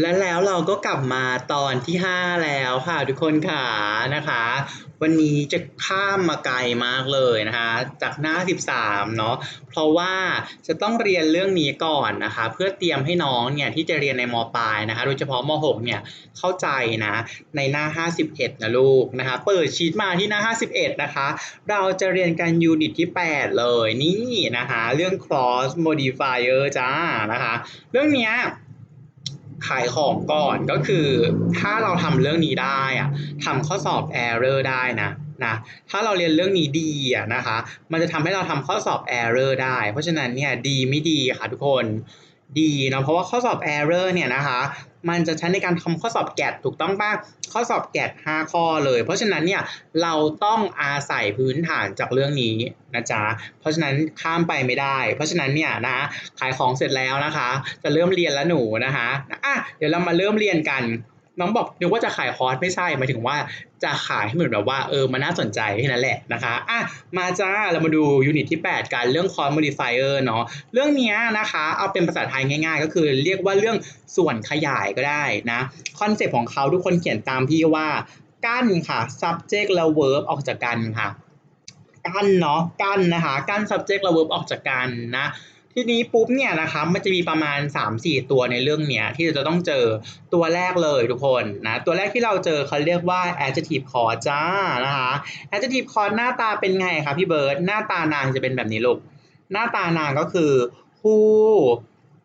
และแล้วเราก็กลับมาตอนที่ 5 แล้วค่ะทุกคนค่ะนะคะ วันนี้จะข้ามมาไกลมากเลยนะคะ จากหน้า 13 เนาะเพราะว่าจะต้องเรียนเรื่องนี้ก่อนนะคะ เพื่อเตรียมให้น้องเนี่ยที่จะเรียนในมปลายนะคะ โดยเฉพาะม .6 เนี่ยเข้าใจนะในหน้า 51 นะลูกนะคะ เปิดชีตมาที่หน้า 51 นะคะ เราจะเรียนกันยูนิตที่ 8 เลยนี่นะคะ เรื่อง cross modifier จ้านะคะ เรื่องเนี้ย ขายของก่อนก็คือถ้าเราทำเรื่องนี้ได้อะทำข้อสอบ error ได้นะนะถ้าเราเรียนเรื่องนี้ดีอะนะคะ มันจะทำให้เราทำข้อสอบ error ได้ เพราะฉะนั้นเนี่ยดีไม่ดีค่ะทุกคน ดีนะเพราะว่าข้อสอบ error เนี่ยนะคะมันจะใช้ในการทำข้อสอบแกดถูกต้องป่ะข้อสอบแกด5ข้อเลย เพราะฉะนั้นเนี่ยเราต้องอาศัยพื้นฐานจากเรื่องนี้นะจ๊ะเพราะฉะนั้นข้ามไปไม่ได้ เพราะฉะนั้นเนี่ยนะขายของเสร็จแล้วนะคะ จะเริ่มเรียนแล้วหนูนะคะอะเดี๋ยวเรามาเริ่มเรียนกัน น้องบอกเดี๋ยวว่าจะขายคอร์สไม่ใช่หมายถึงว่าจะขายให้เหมือนแบบว่าเออมันน่าสนใจแค่นั้นแหละนะคะอะมาจ้าเรามาดูยูนิตที่ 8กันเรื่องคอร์ส modifier เนาะเรื่องเนี้ยนะคะเอาเป็นภาษาไทยง่าย ๆ ก็คือเรียกว่าเรื่องส่วนขยายก็ได้นะคอนเซปต์ของเขาทุกคนเขียนตามพี่ว่ากั้นค่ะ subject และ verb ออกจากกันค่ะกั้นเนาะกั้นนะคะกั้น subject และ verb ออกจากกันนะ ทีนี้ปุ๊บเนี่ยนะคะมันจะมีประมาณ 3-4 ตัวในเรื่องเนี้ยที่เราจะต้องเจอตัวแรกเลยทุกคนนะตัวแรกที่เราเจอเขาเรียกว่า adjective clause จ้านะคะ adjective clause หน้าตาเป็นไงคะพี่เบิร์ดหน้าตานางจะเป็นแบบนี้ลูกหน้าตานางก็คือ who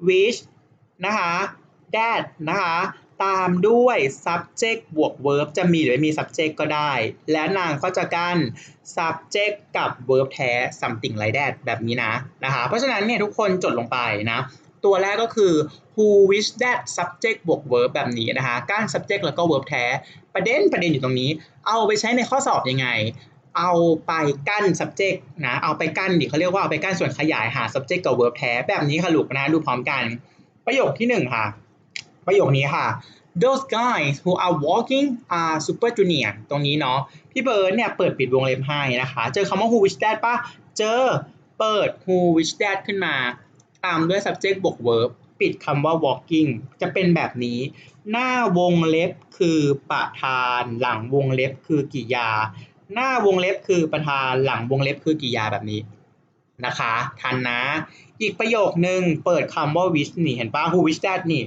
which นะคะ that นะคะ ตามด้วย subject บวก verb จะมีหรือไม่มี subject ก็ได้ และนางก็จะกั้น subject กับ verb แท้ something like that แบบนี้นะนะคะ เพราะฉะนั้นเนี่ยทุกคนจดลงไปนะ ตัวแรกก็คือ who which that subject บวก verb แบบนี้นะคะกั้น subject แล้วก็ verb แท้ ประเด็นประเด็นอยู่ตรงนี้ เอาไปใช้ในข้อสอบยังไง เอาไปกั้น subject นะ เอาไปกั้นดิเขาเรียกว่าเอาไปกั้นส่วนขยายหา subject กับ verb แท้แบบนี้ค่ะลูกนะดูพร้อมกัน ประโยคที่หนึ่งค่ะ ประโยคนี้ค่ะ those guys who are walking are super junior ตรงนี้เนาะพี่เบิร์ดเนี่ยเปิดปิดวงเล็บให้นะคะ เจอคำว่า who which that ปะเจอเปิด who which that ขึ้นมา ตามด้วย subject บวก verb ปิดคำว่า walking จะเป็นแบบนี้ หน้าวงเล็บคือประธาน หลังวงเล็บคือกริยา หน้าวงเล็บคือประธาน หลังวงเล็บคือกริยาแบบนี้นะคะ ทันนะ อีกประโยคนึงเปิดคำว่า which นี่เห็นปะ who which that นี่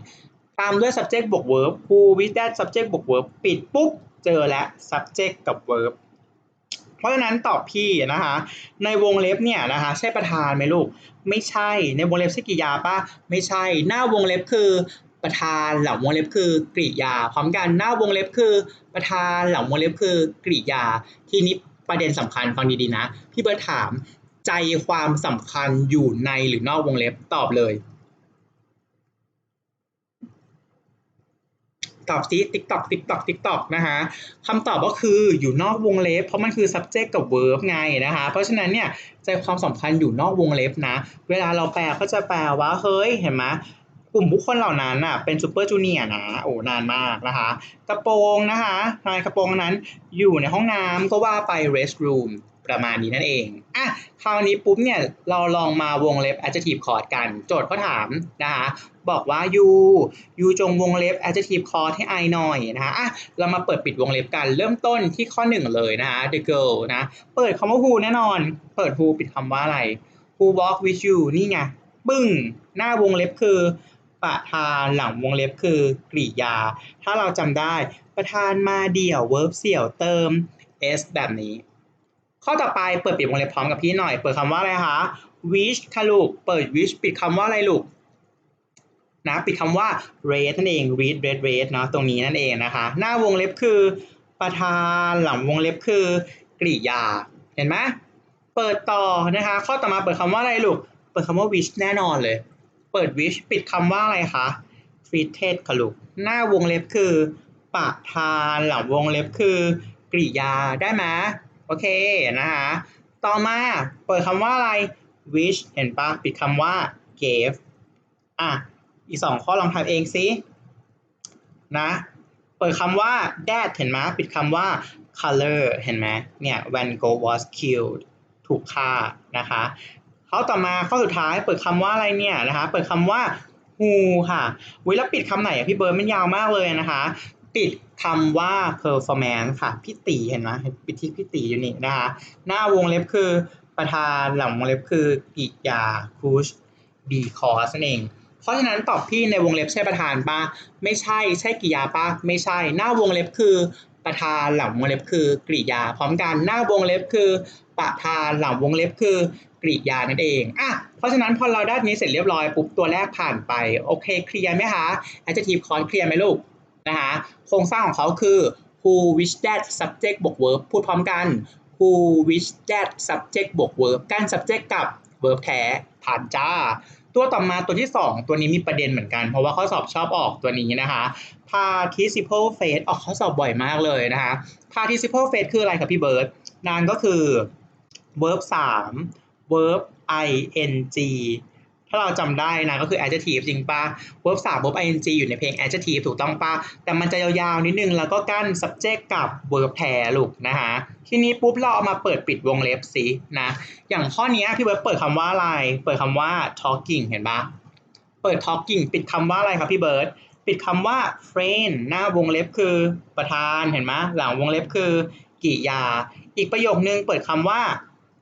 ตามด้วย subject บวก verb who with that subject บวก verb ปิดปุ๊บ เจอแล้ว subject กับ verb เพราะฉะนั้นตอบพี่นะคะในวงเล็บเนี่ยนะคะใช่ประธานไหมลูก ไม่ใช่ในวงเล็บใช่กริยาป่ะไม่ใช่ หน้าวงเล็บคือประธานหลังวงเล็บคือกริยา พร้อมกันหน้าวงเล็บคือ ประธานหลังวงเล็บคือกริยา ทีนี้ประเด็นสำคัญฟังดีๆนะ พี่เบิร์ดถามใจความสำคัญอยู่ในหรือนอกวงเล็บตอบเลย ตอบซิติ๊กตอกติ๊กตอกติ๊กตอกนะคะคำตอบก็คืออยู่นอกวงเล็บ เพราะมันคือ subject กับ verb ไงนะคะ เพราะฉะนั้นเนี่ยใจความสำคัญอยู่นอกวงเล็บนะ เวลาเราแปลก็จะแปลว่าเฮ้ยเห็นไหมกลุ่มบุคคลเหล่านั้นน่ะเป็นซูเปอร์จูเนียร์นะโอ้นานมากนะคะ กระโปรงนะคะนายกระโปรงนั้นอยู่ในห้องน้ำก็ว่าไป rest room ประมาณนี้นั่นเองอะคราวนี้ปุ๊บเนี่ยเราลองมาวงเล็บ adjective clause กัน โจทย์เขาถามนะคะบอกว่า you you จงวงเล็บ adjective clause ให้ I หน่อยนะคะอะเรามาเปิดปิดวงเล็บกัน เริ่มต้นที่ข้อหนึ่งเลยนะคะ the girl นะ เปิดคำว่า who แน่นอน เปิด who ปิดคำว่าอะไร who walk with you นี่ไงปึ้ง หน้าวงเล็บคือ ประธานหลังวงเล็บคือกริยา ถ้าเราจำได้ประธานมาเดี่ยว verb เสี่ยวเติม s แบบนี้ ข้อต่อไปเปิดปิดวงเล็บพร้อมกับพี่หน่อย เปิดคำว่าอะไรคะ wish ค่ะลูก เปิด wish ปิดคำว่าอะไรลูกนะปิดคำว่า read นั่นเอง read read read เนาะตรงนี้นั่นเองนะคะ หน้าวงเล็บคือประธานหลังวงเล็บคือกริยา เห็นไหมเปิดต่อนะคะ ข้อต่อมาเปิดคำว่าอะไรลูก เปิดคำว่า wish แน่นอนเลย เปิด wish ปิดคำว่าอะไรคะ treated ค่ะลูก หน้าวงเล็บคือประธานหลังวงเล็บคือกริยาได้ไหม โอเคนะคะต่อมาเปิดคำว่าอะไร which เห็นปะปิดคำว่า gave อะอีกสองข้อลองทำเองสินะเปิดคำว่า that เห็นไหมปิดคำว่า color เห็นไหมเนี่ย Van Gogh was killed ถูกฆ่านะคะข้อต่อมาข้อสุดท้ายเปิดคำว่าอะไรเนี่ยนะคะเปิดคำว่า who ค่ะวิแล้วปิดคำไหนอะพี่เบิร์ดมันยาวมากเลยนะคะ ติดคำว่า performance ค่ะ พี่ตีเห็นไหมปิดที่พี่ตีอยู่นี่นะคะ หน้าวงเล็บคือประธานหลังวงเล็บคือกิยา push because นั่นเอง เพราะฉะนั้นตอบพี่ในวงเล็บใช่ประธานปะไม่ใช่ใช่กริยาปะไม่ใช่ หน้าวงเล็บคือประธานหลังวงเล็บคือกริยา พร้อมกันหน้าวงเล็บคือประธานหลังวงเล็บคือกริยานั่นเองอะเพราะฉะนั้นพอเราได้นี้เสร็จเรียบร้อยปุ๊บตัวแรกผ่านไป โอเคเคลียร์ไหมคะ adjective clause เคลียร์ไหมลูก นะคะโครงสร้างของเขาคือ who which that subject บวก verb พูดพร้อมกัน who which that subject บวก verb การ subject กับ verb แท้ผ่านจ้า ตัวต่อมาตัวที่ 2 ตัวนี้มีประเด็นเหมือนกัน เพราะว่าข้อสอบชอบออกตัวนี้นะคะ participle phrase ออกข้อสอบบ่อยมากเลยนะคะ participle phrase คืออะไรครับพี่เบิร์ตนางก็คือ verb 3 verb ing ถ้าเราจำได้นะก็คือ adjective จริงปะ verb 3 verb ing อยู่ในเพลง adjective ถูกต้องปะแต่มันจะยาวๆนิดนึงแล้วก็กั้น subject กับ verb แท้ลูกนะคะ ทีนี้ปุ๊บเราเอามาเปิดปิดวงเล็บสินะ อย่างข้อนี้พี่เบิร์ดเปิดคำว่าอะไร เปิดคำว่า talking เห็นปะเปิด talking ปิดคำว่าอะไรครับพี่เบิร์ดปิดคำว่า friend หน้าวงเล็บคือประธานเห็นไหมหลังวงเล็บคือกิยา อีกประโยคนึงเปิดคำว่า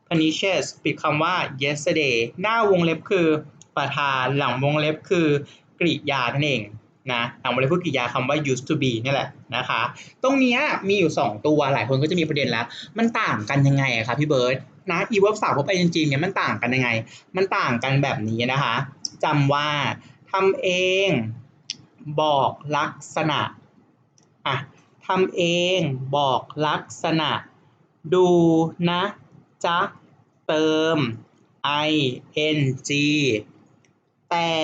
punishes ปิดคำว่า yesterday หน้าวงเล็บคือประธานหลังวงเล็บคือกริยานั่นเองนะหลังวงเล็บคือกริยาคำว่า used to be นี่แหละนะคะ ตรงนี้มีอยู่ 2 ตัวหลายคนก็จะมีประเด็นแล้ว มันต่างกันยังไงอะครับพี่เบิร์ตนะ e verb 3 verb ing เนี่ยมันต่างกันยังไง มันต่างกันแบบนี้นะคะจำว่าทำเองบอกลักษณะอะทำเองบอกลักษณะ ดูนะ จ๊ะ เติม ing แต่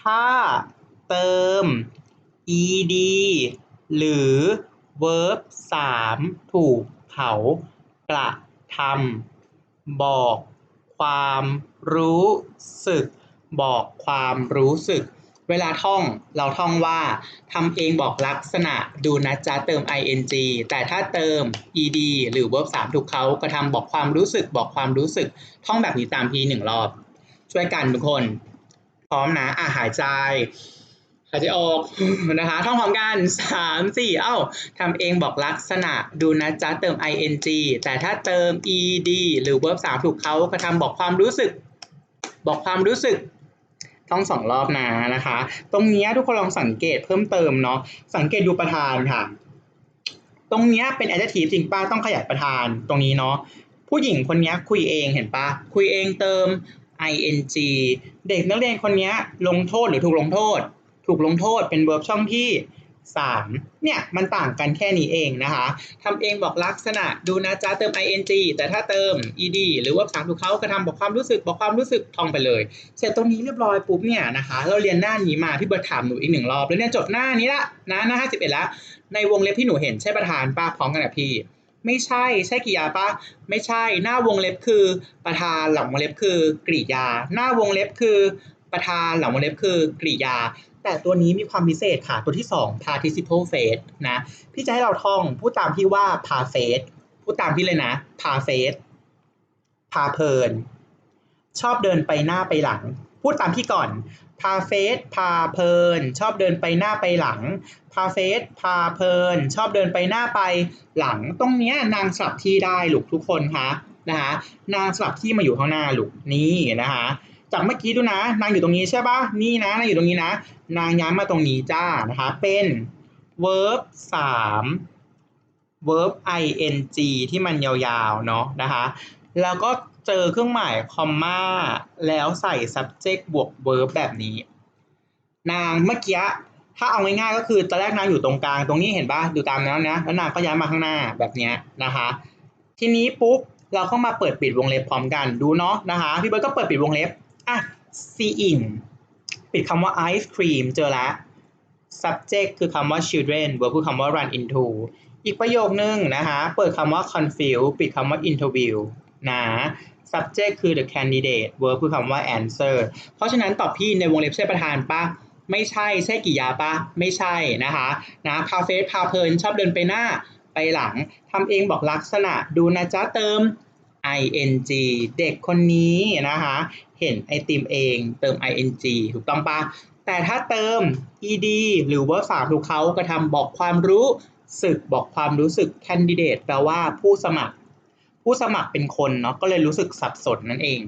ถ้าเติม ed หรือ verb 3 ถูกเขากระทำบอกความรู้สึก บอกความรู้สึก เวลาท่องเราท่องว่าทำเองบอกลักษณะดูนะจ๊ะเติม ing แต่ถ้าเติม ed หรือ verb 3ถูกเขากระทำบอกความรู้สึกบอกความรู้สึก ท่องแบบนี้ตามพีหนึ่งรอบ ช่วยกันทุกคน พร้อมนะอะหายใจหายใจออกนะคะท่องพร้อมกันสามสี่เอ้าทำเองบอกลักษณะดูนะจ๊ะเติม ing แต่ถ้าเติม ed หรือ verb 3ถูกเขากระทำบอกความรู้สึก บอกความรู้สึก ต้องสองรอบนะนะคะ ตรงนี้ทุกคนลองสังเกตเพิ่มเติมเนาะสังเกตดูประธานค่ะ ตรงนี้เป็น adjective จริงป้าต้องขยายประธานตรงนี้เนาะผู้หญิงคนนี้คุยเองเห็นปะคุยเองเติม ing เด็กนักเรียนคนนี้ลงโทษหรือถูกลงโทษ ถูกลงโทษเป็น verb ช่องที่ 3 เนี่ยมันต่างกันแค่นี้เองนะคะทำเองบอกลักษณะดูนะจ๊ะเติม ing แต่ถ้าเติม ed หรือว่า3ถูกเขากระทำบอกความรู้สึกบอกความรู้สึกท่องไปเลย เสร็จตรงนี้เรียบร้อยปุ๊บเนี่ยนะคะเราเรียนหน้านี้มาพี่เบิร์ดถามหนูอีกหนึ่งรอบแล้วเนี่ยจบหน้านี้ละนะหน้า51แล้วในวงเล็บที่หนูเห็นใช่ประธานป้าพร้อมกันกับพี่ไม่ใช่ใช่กริยาปะไม่ใช่หน้าวงเล็บคือประธานหลังวงเล็บคือกริยา หน้าวงเล็บคือประธานหลังวงเล็บคือกริยา แต่ตัวนี้มีความพิเศษค่ะ ตัวที่ 2 participle phase นะ พี่จะให้เราท่องพูดตามพี่ว่าพาเฟสพูดตามพี่เลยนะพาเฟสพาเพลิน ชอบเดินไปหน้าไปหลัง พูดตามพี่ก่อนพาเฟสพาเพลิน ชอบเดินไปหน้าไปหลังพาเฟสพาเพลิน ชอบเดินไปหน้าไปหลัง ตรงเนี้ยนางสลับที่ได้ลูกทุกคนคะนะคะนางสลับที่มาอยู่ข้างหน้าลูกนี่นะคะ จากเมื่อกี้ดูนะ นางอยู่ตรงนี้ใช่ปะนี่นะนางอยู่ตรงนี้นะ นางย้ายมาตรงนี้จ้านะคะ เป็น verb 3 verb ing ที่มันยาวๆเนาะนะคะ แล้วก็เจอเครื่องหมายคอมมาแล้วใส่ subject บวก verb แบบนี้ นางเมื่อกี้ถ้าเอาง่ายๆก็คือตอนแรกนางอยู่ตรงกลางตรงนี้เห็นปะอยู่ตามแล้วนะแล้วนางก็ย้ายมาข้างหน้าแบบนี้นะคะ ทีนี้ปุ๊บเราก็มาเปิดปิดวงเล็บพร้อมกันดูเนาะนะคะพี่เบิร์ดก็เปิดปิดวงเล็บ อะ seeing ปิดคำว่า ice cream เจอแล้ว subject คือคำว่า children verb คือคำว่า run into อีกประโยคนึงนะคะ เปิดคำว่า confuse ปิดคำว่า interview นะ subject คือ the candidate verb คือคำว่า answer เพราะฉะนั้นตอบพี่ในวงเล็บใช่ประธานปะไม่ใช่ใช่กิยาปะไม่ใช่นะคะนะพาเฟสพาเพลินชอบเดินไปหน้าไปหลังทำเองบอกลักษณะ ดูนะจ๊ะเติม ing เด็กคนนี้นะคะเห็นไอติมเองเติม ing ถูกต้องปะแต่ถ้าเติม ed หรือว่าสามถูกเขากระทำบอกความรู้สึกบอกความรู้สึก candidate แปลว่าผู้สมัคร ผู้สมัครเป็นคนเนาะก็เลยรู้สึกสับสนนั่นเอง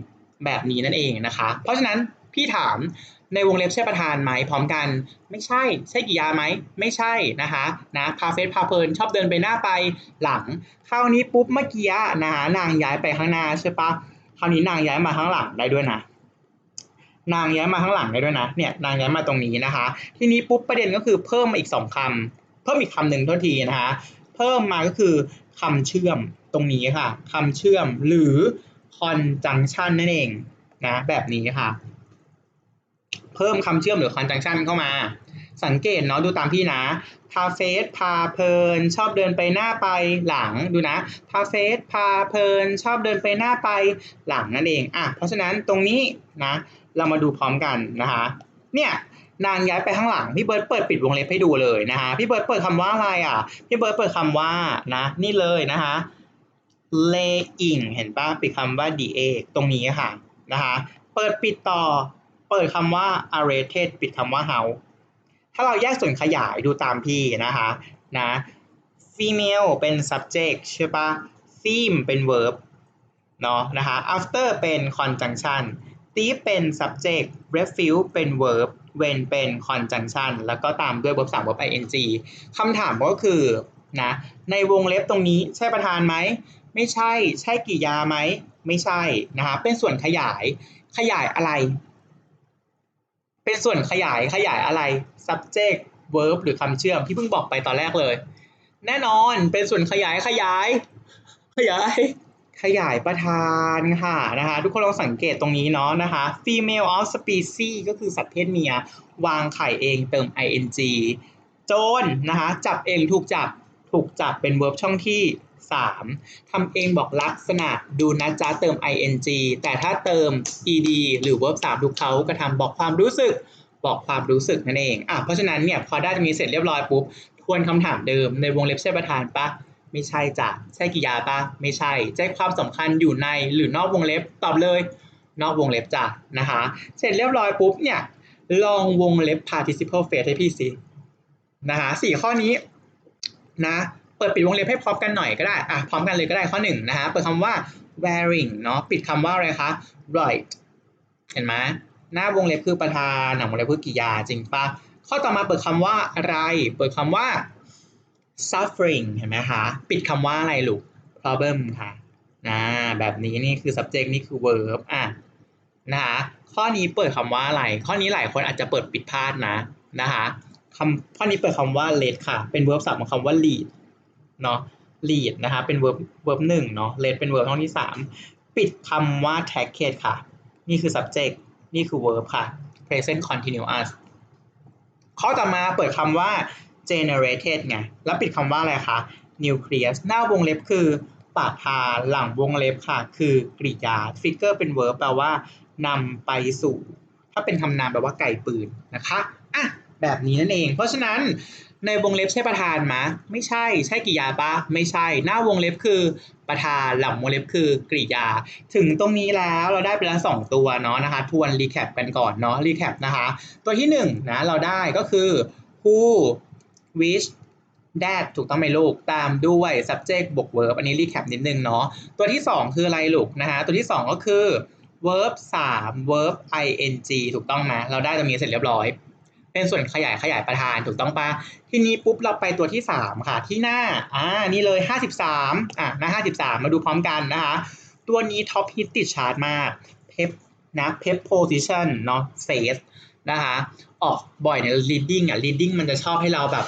แบบนี้นั่นเองนะคะ เพราะฉะนั้นพี่ถาม ในวงเล็บใช่ประธานไหมพร้อมกัน ไม่ใช่ใช่กิยาไหมไม่ใช่นะคะนะพาเฟสพาเพลินชอบเดินไปหน้าไปหลังคราวนี้ปุ๊บเมื่อกี้นะคะนางย้ายไปข้างหน้าใช่ปะคราวนี้นางย้ายมาข้างหลังได้ด้วยนะนางย้ายมาข้างหลังได้ด้วยนะเนี่ยนางย้ายมาตรงนี้นะคะ ทีนี้ปุ๊บประเด็นก็คือเพิ่มมาอีกสองคำเพิ่มอีกคำหนึ่งเท่าทีนะคะเพิ่มมาก็คือคำเชื่อมตรงนี้ค่ะคำเชื่อมหรือ conjunction นั่นเองนะแบบนี้ค่ะ เพิ่มคำเชื่อมหรือ conjunction เข้ามา สังเกตเนาะดูตามพี่นะพาเฟสพาเพลิน ชอบเดินไปหน้าไปหลังดูนะพาเฟสพาเพลิน ชอบเดินไปหน้าไปหลังนั่นเองอะเพราะฉะนั้นตรงนี้นะ เรามาดูพร้อมกันนะคะเนี่ยนางย้ายไปข้างหลังพี่เบิร์ดเปิดปิดวงเล็บให้ดูเลยนะคะพี่เบิร์ดเปิดคำว่าอะไรอะพี่เบิร์ดเปิดคำว่านะนี่เลยนะคะ laying เห็นป่ะปิดคำว่า da ตรงนี้ค่ะนะคะเปิดปิดต่อ เปิดคำว่า arrested ปิดคำว่า house ถ้าเราแยกส่วนขยายดูตามพี่นะคะนะ female เป็น subject ใช่ปะ theme เป็น verb เนาะนะคะ after เป็น conjunction thief เป็น subject refuse เป็น verb when เป็น conjunction แล้วก็ตามด้วย verb 3 verb ing คำถามก็คือนะในวงเล็บตรงนี้ใช่ประธานไหม ไม่ใช่ ใช่กริยาไหม ไม่ใช่นะคะเป็นส่วนขยายขยายอะไร เป็นส่วนขยายขยายอะไร subject verb หรือคำเชื่อมที่เพิ่งบอกไปตอนแรกเลย แน่นอนเป็นส่วนขยายขยาย ขยาย ขยายประธานค่ะนะคะทุกคนลองสังเกตตรงนี้เนาะนะคะ female of species ก็คือสัตว์เพศเมีย วางไข่เองเติม ing โจรนะคะ จับเองถูกจับถูกจับเป็น verb ช่องที่ 3 ทำเองบอกลักษณะดูนะจ๊ะเติม ing แต่ถ้าเติม ed หรือ verb 3ถูกเขากระทำบอกความรู้สึก บอกความรู้สึกนั่นเองอะเพราะฉะนั้นเนี่ยพอได้ตรงนี้เสร็จเรียบร้อยปุ๊บทวนคำถามเดิมในวงเล็บใช่ประธานปะไม่ใช่จ้ะใช่กิยาปะไม่ใช่ใจความสำคัญอยู่ในหรือนอกวงเล็บตอบเลย นอกวงเล็บจ้ะนะคะเสร็จเรียบร้อยปุ๊บเนี่ยลองวงเล็บ participle phrase ให้พี่สินะคะสี่ข้อนี้นะ เปิดปิดวงเล็บให้พร้อมกันหน่อยก็ได้อะพร้อมกันเลยก็ได้ข้อหนึ่งนะคะเปิดคำว่า wearing เนาะปิดคำว่าอะไรคะ right เห็นไหมหน้าวงเล็บคือประธานหนังวงเล็บคือกิยาจริงปะข้อต่อมาเปิดคำว่าอะไร เปิดคำว่า suffering เห็นไหมคะปิดคำว่าอะไรลูก problem ค่ะนะแบบนี้นี่คือ subject นี่คือ verb อะนะคะข้อนี้เปิดคำว่าอะไร ข้อนี้หลายคนอาจจะเปิดปิดพลาดนะนะคะคำข้อนี้เปิดคำว่า lead ค่ะ เป็น verb ศัพท์ของคำว่า lead เนาะ lead นะคะเป็น verb verb หนึ่งเนาะ lead เป็น verb ช่องที่สามปิดคำว่า tagget ค่ะ นี่คือ subject นี่คือ verb ค่ะ present continuous ข้อต่อมาเปิดคำว่า generated ไง แล้วปิดคำว่าอะไรคะ nucleus หน้าวงเล็บคือปากทาหลังวงเล็บค่ะ คือกริยา figure เป็น verb แปลว่านำไปสู่ ถ้าเป็นคำนามแปลว่าไก่ปืนนะคะ อะ แบบนี้นั่นเอง เพราะฉะนั้น ในวงเล็บใช่ประธานมะ ไม่ใช่ใช่กริยาปะไม่ใช่ หน้าวงเล็บคือประธานหลังวงเล็บคือกริยา ถึงตรงนี้แล้วเราได้ไปแล้วสองตัวเนาะนะคะ ทวนรีแคปกันก่อนเนาะรีแคปนะคะ ตัวที่หนึ่งนะเราได้ก็คือ who which that ถูกต้องไหมลูกตามด้วย subject บวก verb อันนี้รีแคปนิดนึงเนาะตัวที่ 2 คืออะไรลูกนะคะตัวที่ 2 ก็คือ verb 3 verb ing ถูกต้องไหมเราได้ตรงนี้เสร็จเรียบร้อย เป็นส่วนขยายขยายประธานถูกต้องปะทีนี้ปุ๊บเราไปตัวที่ 3 ค่ะ ที่หน้าอ่านี่เลย 53อะหน้า 53 มาดูพร้อมกันนะคะ ตัวนี้ท็อปฮิตติดชาร์ตมาก pep นะ pep position เนาะ face นะคะออกบ่อยใน reading อะ reading มันจะชอบให้เราแบบ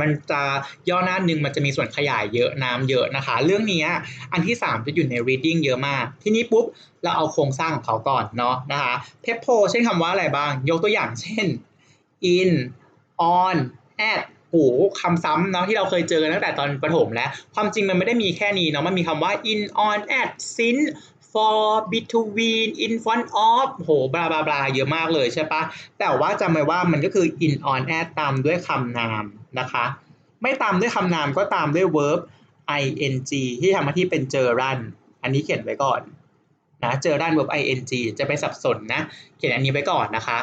มันจะย่อหน้าหนึ่งมันจะมีส่วนขยายเยอะน้ำเยอะนะคะ เรื่องนี้อันที่ 3 จะอยู่ใน reading เยอะมาก ทีนี้ปุ๊บ เราเอาโครงสร้างของเขาก่อนเนาะนะคะ pepo เช่นคำว่าอะไรบ้าง ยกตัวอย่างเช่น in on at โหคำซ้ำเนาะที่เราเคยเจอตั้งแต่ตอนประถมแล้ว ความจริงมันไม่ได้มีแค่นี้เนาะมันมีคำว่า in on at since for between in front of โหบลาบลาบลาเยอะมากเลยใช่ปะแต่ว่าจำไว้ว่ามันก็คือ in on at ตามด้วยคำนามนะคะ ไม่ตามด้วยคำนามก็ตามด้วย verb ing ที่ทำหน้าที่เป็นเจอรันอันนี้เขียนไว้ก่อนนะเจอด้าน verb ing จะไปสับสนนะ เขียนอันนี้ไว้ก่อนนะคะ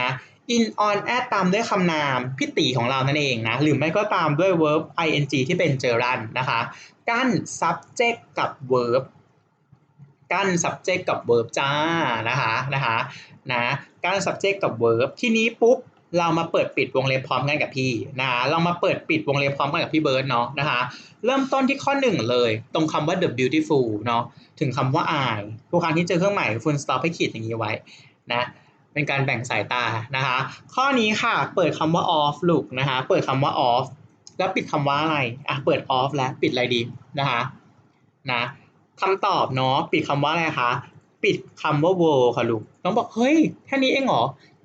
นะ in on at ตามด้วยคำนามพิตีของเรานั่นเองนะ หรือไม่ก็ตามด้วย verb ing ที่เป็นเจอรันนะคะกั้น subject กับ verb กั้น subject กับ verb จ้านะคะนะคะนะกั้น subject กับ verb ที่นี้ปุ๊บเรามาเปิดปิดวงเล็บพร้อมกันกับพี่นะคะเรามาเปิดปิดวงเล็บพร้อมกันกับพี่เบิร์ดเนาะนะคะ เริ่มต้นที่ข้อหนึ่งเลย ตรงคำว่า the beautiful เนาะถึงคำว่า I ทุกครั้งที่เจอเครื่องหมาย full stop ให้ขีดอย่างนี้ไว้นะ เป็นการแบ่งสายตานะคะ ข้อนี้ค่ะ เปิดคำว่า off ลูกนะคะ เปิดคำว่า off แล้วปิดคำว่าอะไรอะเปิด off แล้วปิดอะไรดีนะคะนะคำตอบเนาะปิดคำว่าอะไรคะปิดคำว่า world ค่ะลูกน้องบอกเฮ้ยแค่นี้เองเหรอ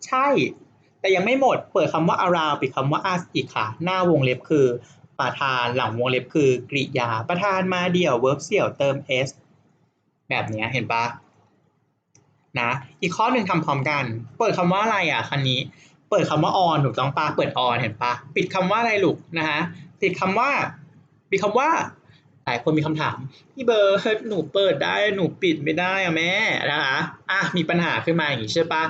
ใช่ แต่ยังไม่หมดเปิดคำว่า around ปิดคำว่า us อีกค่ะ หน้าวงเล็บคือประธานหลังวงเล็บคือกริยาประธานมาเดี่ยว verb เสี่ยวเติม s แบบนี้เห็นปะ นะ อีกข้อหนึ่งทำพร้อมกัน เปิดคำว่าอะไรอะคันนี้ เปิดคำว่า on ถูกต้องปะเปิด on เห็นปะปิดคำว่าอะไรลูกนะฮะปิดคำว่าปิดคำว่าหลายคนมีคำถาม พี่เบิร์หนูเปิดได้หนูปิดไม่ได้อะแม่นะคะอะมีปัญหาขึ้นมาอย่างนี้ใช่ปะ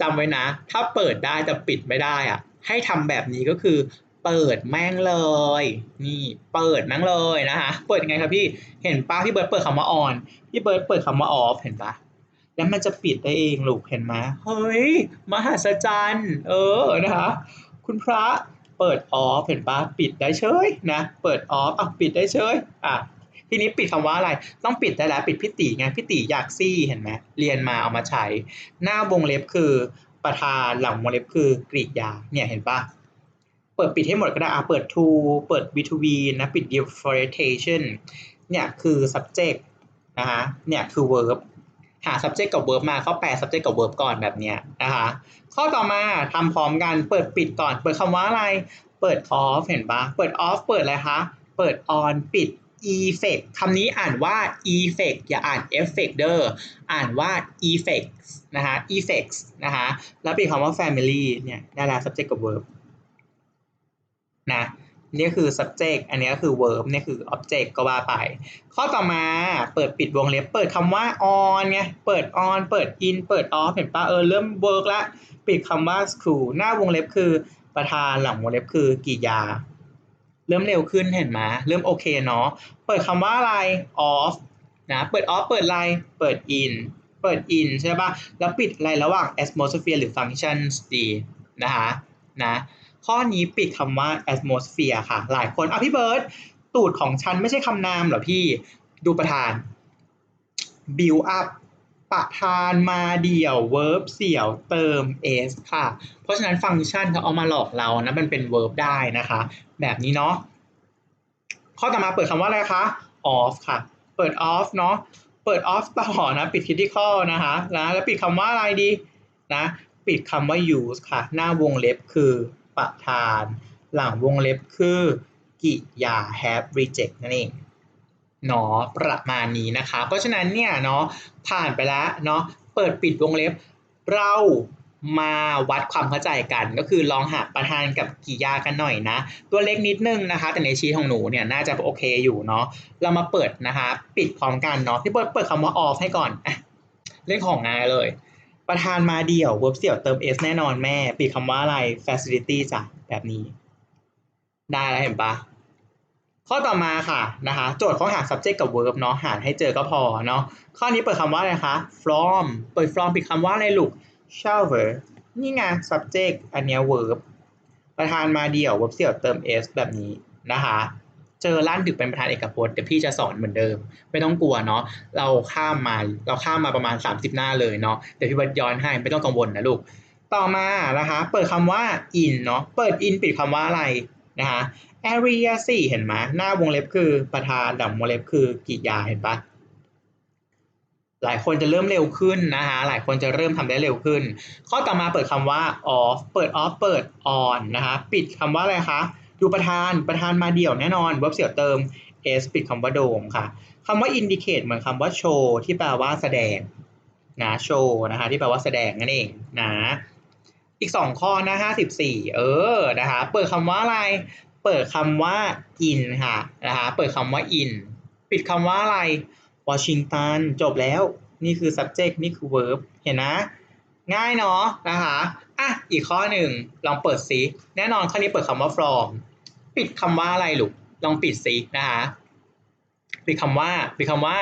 จำไว้นะ ถ้าเปิดได้แต่ปิดไม่ได้อะ ให้ทำแบบนี้ก็คือเปิดแม่งเลย นี่เปิดแม่งเลยนะคะเปิดยังไงครับพี่เห็นปะพี่เบิร์ดเปิดคำว่า on พี่เบิร์ดเปิดคำว่า off เห็นปะ แล้วมันจะปิดได้เองลูกเห็นไหมเฮ้ย มหัศจรรย์เออนะคะคุณพระเปิดออฟเห็นปะปิดได้เฉยนะ เปิดออฟอะปิดได้เฉยอะทีนี้ปิดคำว่าอะไร ต้องปิดได้แล้วปิดพิติไงพิติอยากซี่เห็นไหมเรียนมาเอามาใช้ หน้าวงเล็บคือประธานหลังวงเล็บคือกริยาเนี่ยเห็นปะเปิดปิดให้หมดก็ได้อะเปิด to เปิด between นะ ปิด deforestation เนี่ยคือ subject นะฮะเนี่ยคือ verb หา subject กับ verb มาเข้าแปล subject กับ verb ก่อนแบบเนี้ยนะคะข้อต่อมาทำพร้อมกันเปิดปิดก่อน เปิดคำว่าอะไร เปิด off เห็นปะเปิด off เปิดอะไรคะ เปิด on ปิด effect คำนี้อ่านว่า effect อย่าอ่าน effect เด้ออ่านว่า effects นะคะ effects นะคะแล้วปิดคำว่า family เนี่ยได้แล้ว subject กับ verb นะ นี่คือ subject อันนี้ก็คือ verb นี่คือ object ก็ว่าไป ข้อต่อมาเปิดปิดวงเล็บ เปิดคำว่า on ไง เปิด on เปิด in เปิด off เห็นปะเออเริ่ม work ละ ปิดคำว่า school หน้าวงเล็บคือประธานหลังวงเล็บคือกิยา เริ่มเร็วขึ้นเห็นไหมเริ่มโอเคเนาะ เปิดคำว่าอะไร off นะ เปิด off เปิดอะไร เปิด in เปิด in ใช่ปะแล้วปิดอะไรระหว่าง atmosphere หรือ functions ดีนะคะนะ ข้อนี้ปิดคำว่า atmosphere ค่ะ หลายคนอะพี่เบิร์ตตูดของฉันไม่ใช่คำนามเหรอพี่ดูประธาน build up ประธานมาเดี่ยว verb เสี่ยวเติม s ค่ะ เพราะฉะนั้นฟังก์ชันเขาเอามาหลอกเรานะมันเป็น verb ได้นะคะ แบบนี้เนาะข้อต่อมาเปิดคำว่าอะไรคะ off ค่ะ เปิด off เนาะเปิด off ต่อนะปิด critical นะคะนะแล้วปิดคำว่าอะไรดีนะปิดคำว่า use ค่ะ หน้าวงเล็บคือ ประธาน หลังวงเล็บคือกิยา have reject นั่นเองเนาะประมาณนี้นะคะ เพราะฉะนั้นเนี่ยเนาะผ่านไปแล้วเนาะเปิดปิดวงเล็บ เรามาวัดความเข้าใจกันก็คือลองหาประธานกับกิยากันหน่อยนะ ตัวเล็กนิดนึงนะคะ แต่ในชีทของหนูเนี่ยน่าจะโอเคอยู่เนาะเรามาเปิดนะคะ ปิดพร้อมกันเนาะที่เปิดเปิดคำว่า off ให้ก่อนเรื่องของงานเลย ประธานมาเดี่ยว verb เสี่ยวเติม s แน่นอนแม่ ปิดคำว่าอะไร facility จ้ะแบบนี้ ได้แล้วเห็นปะข้อต่อมาค่ะนะคะ โจทย์เขาหา subject กับ verb เนาะหารให้เจอก็พอเนาะข้อนี้เปิดคำว่าอะไรคะ from เปิด from ปิดคำว่าอะไรลูก shower นี่ไง subject อันเนี้ย verb ประธานมาเดี่ยว verb เสี่ยวเติม s แบบนี้นะคะ เจอลั่นถึงเป็นประธานเอกพจน์เดี๋ยวพี่จะสอนเหมือนเดิม ไม่ต้องกลัวเนาะเราข้ามมาเราข้ามมาประมาณ 30 หน้าเลยเนาะเดี๋ยวพี่บัดย้อนให้ไม่ต้องกังวลนะลูก ต่อมานะคะเปิดคำว่า in เนาะเปิด in ปิดคำว่าอะไรนะคะ area สี่เห็นไหมหน้าวงเล็บคือประธานดับวงเล็บคือกิยาเห็นปะหลายคนจะเริ่มเร็วขึ้นนะคะหลายคนจะเริ่มทำได้เร็วขึ้น ข้อต่อมาเปิดคำว่า off เปิด off เปิด on นะคะ ปิดคำว่าอะไรคะ ดูประธานประธานมาเดี่ยวแน่นอน verb เสี่ยวเติม s ปิดคำว่าโดมค่ะคำว่า indicate เหมือนคำว่า show ที่แปลว่าแสดงนะ show นะคะที่แปลว่าแสดงนั่นเองนะอีกสองข้อนะห้าสิบสี่เออนะคะเปิดคำว่าอะไร เปิดคำว่า in ค่ะนะคะเปิดคำว่า in ปิดคำว่าอะไร Washington จบแล้วนี่คือ subject นี่คือ verb เห็นนะ ง่ายเนาะนะคะอะอีกข้อหนึ่งลองเปิดซิแน่นอนข้อนี้เปิดคำว่า from ปิดคำว่าอะไรลูกลองปิดซินะคะปิดคำว่าปิดคำว่า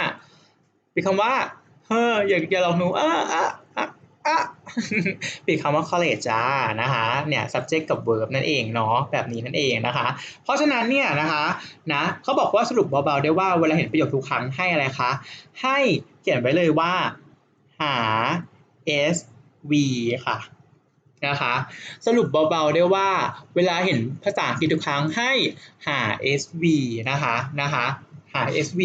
ปิดคำว่าเฮ้ออย่าอย่าลองหนูอะอะอะอะปิดคำว่า college จ้านะคะเนี่ย subject กับ verb นั่นเองเนาะแบบนี้นั่นเองนะคะ เพราะฉะนั้นเนี่ยนะคะนะเขาบอกว่าสรุปเบาๆได้ว่าเวลาเห็นประโยคทุกครั้งให้อะไรคะ ให้เขียนไว้เลยว่าหา s v ค่ะนะคะสรุปเบาๆได้ว่าเวลาเห็นภาษาอังกฤษทุกครั้งให้หา sv นะคะนะคะหา sv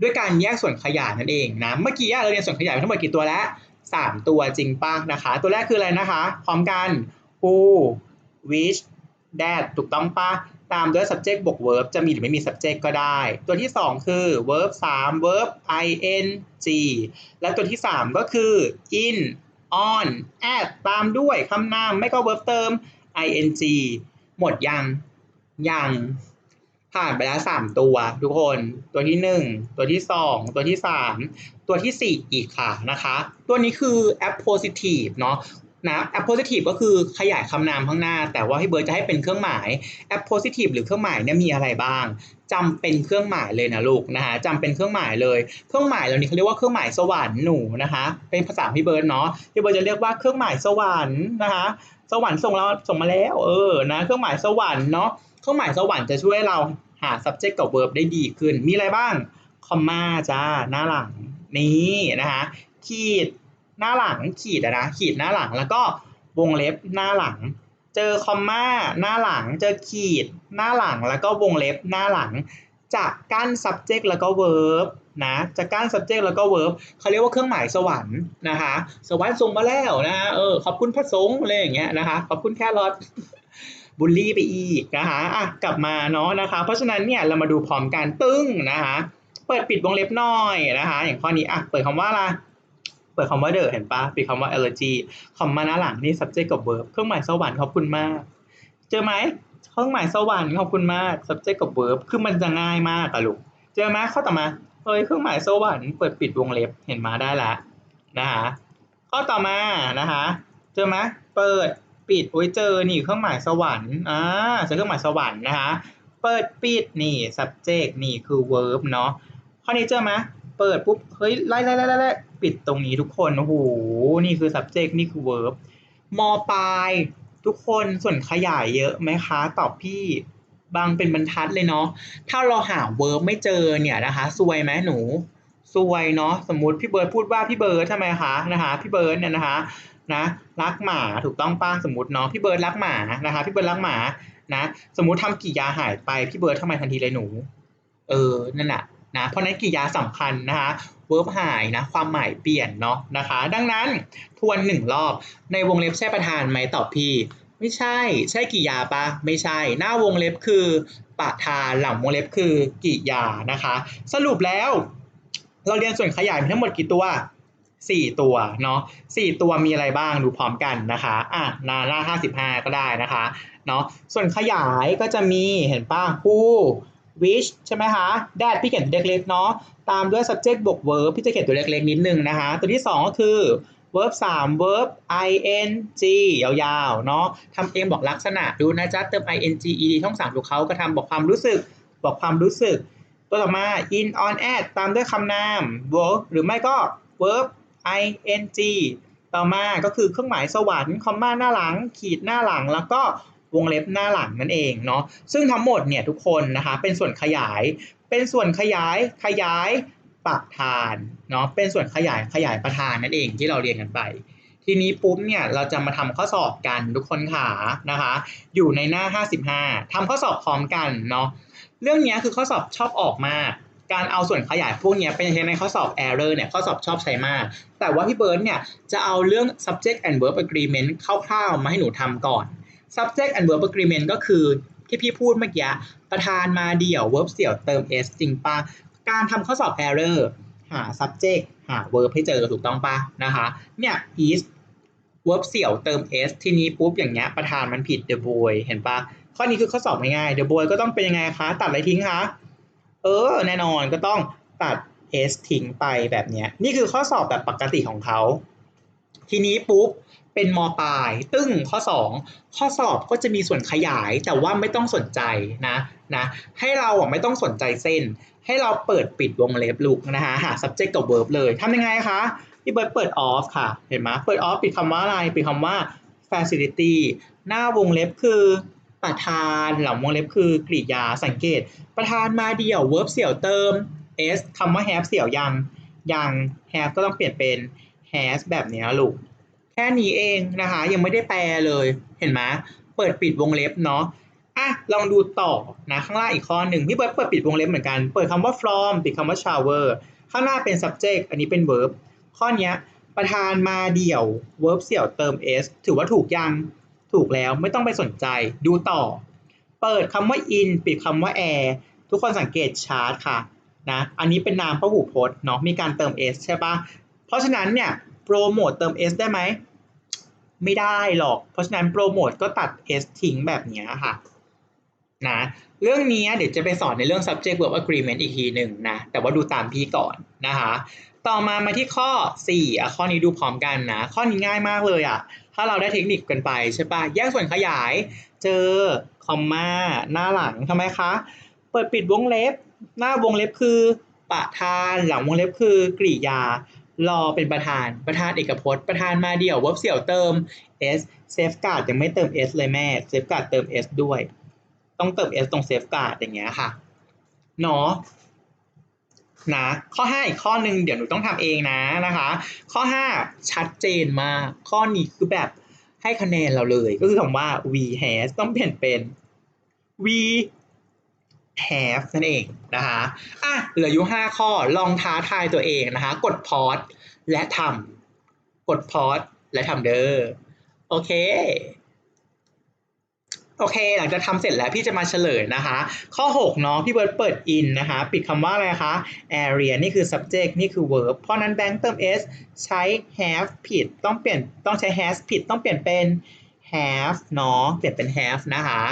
ด้วยการแยกส่วนขยายนั่นเองนะเมื่อกี้เราเรียนส่วนขยายไปทั้งหมดกี่ตัวแล้ว3 ตัวจริงป้ะนะคะ ตัวแรกคืออะไรนะคะ พร้อมกัน who which that ถูกต้องป้ะตามด้วย subject บวก verb จะมีหรือไม่มี subject ก็ได้ ตัวที่ 2 คือ verb 3 verb ing และตัวที่ 3 ก็คือ in on at ตามด้วยคำนามไม่ก็ verb เติม ing หมดยัง ยัง ผ่านไปแล้ว 3 ตัวทุกคน ตัวที่ 1 ตัวที่ 2 ตัวที่ 3 ตัวที่ 4 อีกค่ะนะคะ ตัวนี้คือ appositive เนาะ นะ appositive ก็คือขยายคำนามข้างหน้า แต่ว่าพี่เบิร์ดจะให้เป็นเครื่องหมาย appositive หรือเครื่องหมายเนี่ยมีอะไรบ้างจำเป็นเครื่องหมายเลยนะลูกนะคะจำเป็นเครื่องหมายเลย เครื่องหมายเหล่านี้เขาเรียกว่าเครื่องหมายสวรรค์หนูนะคะ เป็นภาษาพี่เบิร์ดเนาะพี่เบิร์ดจะเรียกว่าเครื่องหมายสวรรค์นะคะสวรรค์ส่งเราส่งมาแล้วเออนะเครื่องหมายสวรรค์เนาะเครื่องหมายสวรรค์จะช่วยเราหา subject กับ verb ได้ดีขึ้น มีอะไรบ้างคอมมาจ้าหน้าหลังนี่นะคะขีด หน้าหลังขีดอะนะขีดหน้าหลังแล้วก็วงเล็บหน้าหลัง เจอคอมมาหน้าหลังเจอขีดหน้าหลังแล้วก็วงเล็บหน้าหลัง จะกั้น subject แล้วก็ verb นะจะกั้น subject แล้วก็ verb เขาเรียกว่าเครื่องหมายสวรรค์นะคะสวรรค์ส่งมาแล้วนะเออขอบคุณพระสงฆ์อะไรอย่างเงี้ยนะคะขอบคุณแค่รอดบูลลี่ไปอีกนะคะอะกลับมาเนาะนะคะ เพราะฉะนั้นเนี่ยเรามาดูพร้อมกันตึ้งนะคะ เปิดปิดวงเล็บหน่อยนะคะ อย่างข้อนี้อะเปิดคำว่าอะไร เปิดคำว่า the เห็นปะปิดคำว่า allergy คำมาหน้าหลังนี่ subject กับ verb เครื่องหมายสวรรค์ขอบคุณมาก เจอไหมเครื่องหมายสวรรค์ขอบคุณมาก subject กับ verb คือมันจะง่ายมากอะลูกเจอไหมข้อต่อมาเฮ้ยเครื่องหมายสวรรค์เปิดปิดวงเล็บเห็นมาได้แล้วนะคะข้อต่อมานะคะเจอไหมเปิดปิดโอ้ยเจอนี่เครื่องหมายสวรรค์อ่าเจอเครื่องหมายสวรรค์นะคะเปิดปิดนี่ subject นี่คือ verb เนาะข้อนี้เจอไหมเปิดปุ๊บเฮ้ยไล่ไล่ไล่ไล่ ปิดตรงนี้ทุกคนโอ้โหนี่คือ subject นี่คือ verb มปลายทุกคนส่วนขยายเยอะไหมคะตอบพี่บางเป็นบรรทัดเลยเนาะถ้าเราหา verb ไม่เจอเนี่ยนะคะซวยไหมหนูซวยเนาะสมมติพี่เบิร์ดพูดว่าพี่เบิร์ดทำไมคะนะคะพี่เบิร์ดเนี่ยนะคะนะรักหมาถูกต้องป้าสมมติเนาะพี่เบิร์ดรักหมานะคะพี่เบิร์ดรักหมานะสมมติทำกิริยาหายไปพี่เบิร์ดทำไมทันทีเลยหนู เออนั่นแหละนะเพราะนั้นกิริยาสำคัญนะคะ verb หายนะความหมายเปลี่ยนเนาะนะคะ ดังนั้นทวนหนึ่งรอบในวงเล็บใช่ประธานไหมตอบพี่ไม่ใช่ใช่กิยาปะไม่ใช่ หน้าวงเล็บคือประธานหลังวงเล็บคือกิยานะคะ สรุปแล้ว เราเรียนส่วนขยายมีทั้งหมดกี่ตัวสี่ตัวเนาะสี่ตัวมีอะไรบ้างดูพร้อมกันนะคะอะนาหน้าห้าสิบห้าก็ได้นะคะเนาะส่วนขยายก็จะมีเห็นป่ะ who which ใช่ไหมคะ that พี่เขียนตัวเล็กๆเนาะ ตามด้วย subject บวก verb พี่จะเขียนตัวเล็กๆนิดนึงนะคะ ตัวที่ 2 ก็คือ verb 3 verb ing ยาวๆ เนาะทำเองบอกลักษณะดูนะจ๊ะ เติม ing ed ช่อง3ของเขาก็ทำบอกความรู้สึก บอกความรู้สึก ตัวต่อมา in on at ตามด้วยคำนาม verb หรือไม่ก็ verb ing ต่อมาก็คือเครื่องหมายสวรรค์คอมมาหน้าหลัง ขีดหน้าหลังแล้วก็ วงเล็บหน้าหลังนั่นเองเนาะซึ่งทั้งหมดเนี่ยทุกคนนะคะเป็นส่วนขยายเป็นส่วนขยายขยายประธานเนาะเป็นส่วนขยายขยายประธานนั่นเองที่เราเรียนกันไป ทีนี้ปุ๊บเนี่ยเราจะมาทำข้อสอบกันทุกคนขานะคะ อยู่ในหน้า 55ทำข้อสอบพร้อมกันเนาะเรื่องนี้คือข้อสอบชอบออกมากการเอาส่วนขยายพวกนี้ไปใช้ในข้อสอบ error เนี่ยข้อสอบชอบใช้มาก แต่ว่าพี่เบิร์ดเนี่ยจะเอาเรื่อง subject and verb agreement คร่าวๆมาให้หนูทำก่อน subject and verb agreement ก็คือที่พี่พูดเมื่อกี้ประธานมาเดี่ยว verb เสี่ยวเติม s จริงปะการทำข้อสอบ error หา subject หา verb ให้เจอถูกต้องปะนะคะเนี่ย is verb เสี่ยวเติม s ทีนี้ปุ๊บอย่างเงี้ยประธานมันผิด the boy เห็นปะข้อนี้คือข้อสอบง่ายๆ the boy ก็ต้องเป็นยังไงคะ ตัดอะไรทิ้งคะเออ แน่นอนก็ต้องตัด s ทิ้งไปแบบเนี้ยนี่คือข้อสอบแบบปกติของเขา ทีนี้ปุ๊บเป็นมปลาย ตึ้งข้อ 2 ข้อสอบก็จะมีส่วนขยายแต่ว่าไม่ต้องสนใจนะนะให้เราอะไม่ต้องสนใจเส้น ให้เราเปิดปิดวงเล็บลูกนะฮะหา subject กับ verb เลยทำยังไงคะพี่เบิร์ดเปิด off ค่ะ เห็นไหมเปิด off ปิดคำว่าอะไร ปิดคำว่า facility หน้าวงเล็บคือประธานหลังวงเล็บคือกริยาสังเกต ประธานมาเดี่ยว verb เสี่ยวเติม s คำว่า have เสี่ยวยังยัง have ก็ต้องเปลี่ยนเป็น has แบบนี้ลูก แค่นี้เองนะคะ ยังไม่ได้แปลเลยเห็นไหมเปิดปิดวงเล็บเนาะอะลองดูต่อนะข้างล่างอีกข้อหนึ่งพี่เบิร์ดเปิดปิดวงเล็บเหมือนกัน เปิดคำว่า from ปิดคำว่า shower ข้างหน้าเป็น subject อันนี้เป็น verb ข้อนี้ประธานมาเดี่ยว verb เสี่ยวเติม s ถือว่าถูกยังถูกแล้วไม่ต้องไปสนใจดูต่อ เปิดคำว่า in ปิดคำว่า air ทุกคนสังเกตชาร์ตค่ะนะอันนี้เป็นนามพหูพจน์เนาะมีการเติม s ใช่ปะ เพราะฉะนั้นเนี่ยโปรโมทเติม s ได้ไหม ไม่ได้หรอก เพราะฉะนั้นโปรโมทก็ตัด s ทิ้งแบบนี้ค่ะนะเรื่องนี้เดี๋ยวจะไปสอนในเรื่อง subject verb agreement อีกทีหนึ่งนะ แต่ว่าดูตามพี่ก่อนนะคะต่อมามาที่ข้อ 4อะข้อนี้ดูพร้อมกันนะ ข้อนี้ง่ายมากเลยอะ ถ้าเราได้เทคนิคกันไปใช่ปะแยกส่วนขยาย เจอคอมมาหน้าหลังทำไมคะ เปิดปิดวงเล็บ หน้าวงเล็บคือประธาน หลังวงเล็บคือกริยา รอเป็นประธานประธานเอกพจน์ประธานมาเดี่ยวเวิร์บเสี่ยวเติม s safeguard ยังไม่เติม s เลยแม่ safeguard เติม s ด้วย ต้องเติม s ตรง safeguard อย่างเงี้ยค่ะเนาะนะข้อ 5 อีกข้อหนึ่งเดี๋ยวหนูต้องทำเองนะนะคะ ข้อ 5 ชัดเจนมาก ข้อนี้คือแบบให้คะแนนเราเลย ก็คือคำว่า we has ต้องเปลี่ยนเป็น we have นั่นเองนะคะอะเหลืออยู่ 5 ข้อลองท้าทายตัวเองนะคะ กดพอ s และทำกดพอ s และทำเด้อโอเคโอเค หลังจากทำเสร็จแล้วพี่จะมาเฉลยนะคะ ข้อ 6 เนาะ พี่เบิร์ดเปิด in นะคะ ปิดคำว่าอะไรคะ area นี่คือ subject นี่คือ verb เพราะนั้นแบงค์เติม s ใช้ have ผิด ต้องเปลี่ยน ต้องใช้ has ผิด ต้องเปลี่ยนเป็น have เนาะ เปลี่ยนเป็น have นะคะ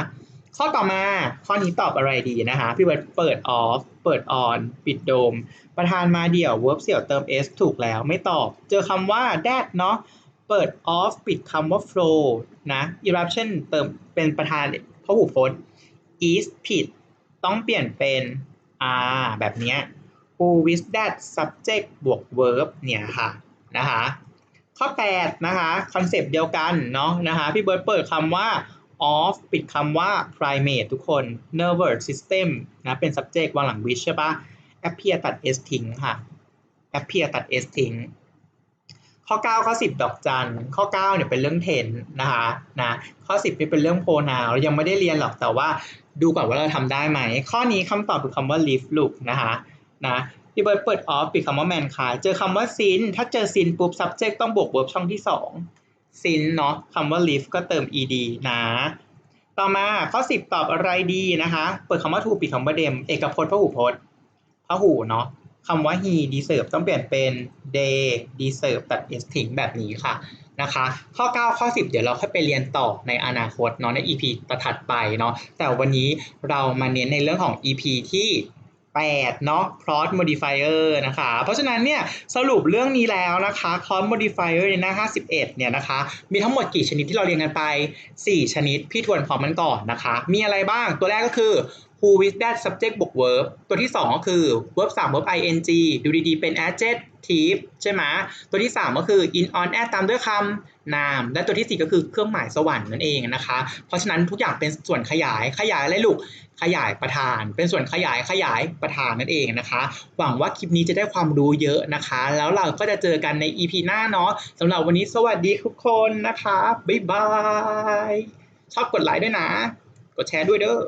ข้อต่อมาข้อนี้ตอบอะไรดีนะคะ พี่เบิร์ดเปิด off เปิด on ปิดโดม ประธานมาเดี่ยว verb เสี่ยวเติม s ถูกแล้วไม่ตอบ เจอคำว่า that เนาะเปิด off ปิดคำว่า flow นะ eruption เติมเป็นประธานพหูพจน์ is ผิด ต้องเปลี่ยนเป็น are แบบนี้ who with that subject บวก verb เนี่ยค่ะนะคะข้อ 8 นะคะ คอนเซปต์เดียวกันเนาะนะคะพี่เบิร์ดเปิดคำว่า of ปิดคำว่า primate ทุกคน nervous system นะเป็น subject วางหลัง which ใช่ปะ appear ตัด s ทิ้งค่ะ appear ตัด s ทิ้งข้อ 9 ข้อ 10 ดอกจัน ข้อ 9 เนี่ยเป็นเรื่อง tense นะคะนะข้อ 10นี่เป็นเรื่อง pronoun ยังไม่ได้เรียนหรอกแต่ว่าดูก่อนว่าเราทำได้ไหม ข้อนี้คำตอบคือคำว่า live look นะคะนะพี่เบิร์ดเปิด off ปิดคำว่า man ค่ะ เจอคำว่า sin ถ้าเจอ sin ปุ๊บ subject ต้องบวก verb ช่องที่ 2 sin เนาะคำว่า live ก็เติม ed นะ ต่อมาข้อ 10 ตอบอะไรดีนะคะ เปิดคำว่า to ปิดคำว่า dem เอกพจน์พหูพจน์พหูเนาะคำว่า he deserve ต้องเปลี่ยนเป็น they deserve ตัด s ทิ้งแบบนี้ค่ะนะคะ ข้อ 9 ข้อ 10 เดี๋ยวเราค่อยไปเรียนต่อในอนาคตเนาะใน EP ต่อถัดไปเนาะแต่วันนี้เรามาเน้นในเรื่องของ EP ที่ 8เนาะ cross modifier นะคะ เพราะฉะนั้นเนี่ยสรุปเรื่องนี้แล้วนะคะ cross modifier ในหน้า 51 เนี่ยนะคะ มีทั้งหมดกี่ชนิดที่เราเรียนกันไป 4 ชนิด พี่ทวนพร้อมมันก่อนนะคะ มีอะไรบ้าง ตัวแรกก็คือ who with that subject บวก verb ตัวที่ 2 ก็คือ verb 3 verb ing ดูดีๆ เป็น adjective ใช่ไหมตัวที่ 3 ก็คือ in on at ตามด้วยคำนาม และตัวที่ 4 ก็คือเครื่องหมายสวรรค์นั่นเองนะคะ เพราะฉะนั้นทุกอย่างเป็นส่วนขยายขยายอะไรลูกขยายประธาน เป็นส่วนขยายขยายประธานนั่นเองนะคะ หวังว่าคลิปนี้จะได้ความรู้เยอะนะคะ แล้วเราก็จะเจอกันใน EP หน้าเนาะสำหรับวันนี้สวัสดีทุกคนนะคะบ๊ายบายชอบกดไลค์ด้วยนะ กดแชร์ด้วยเด้อ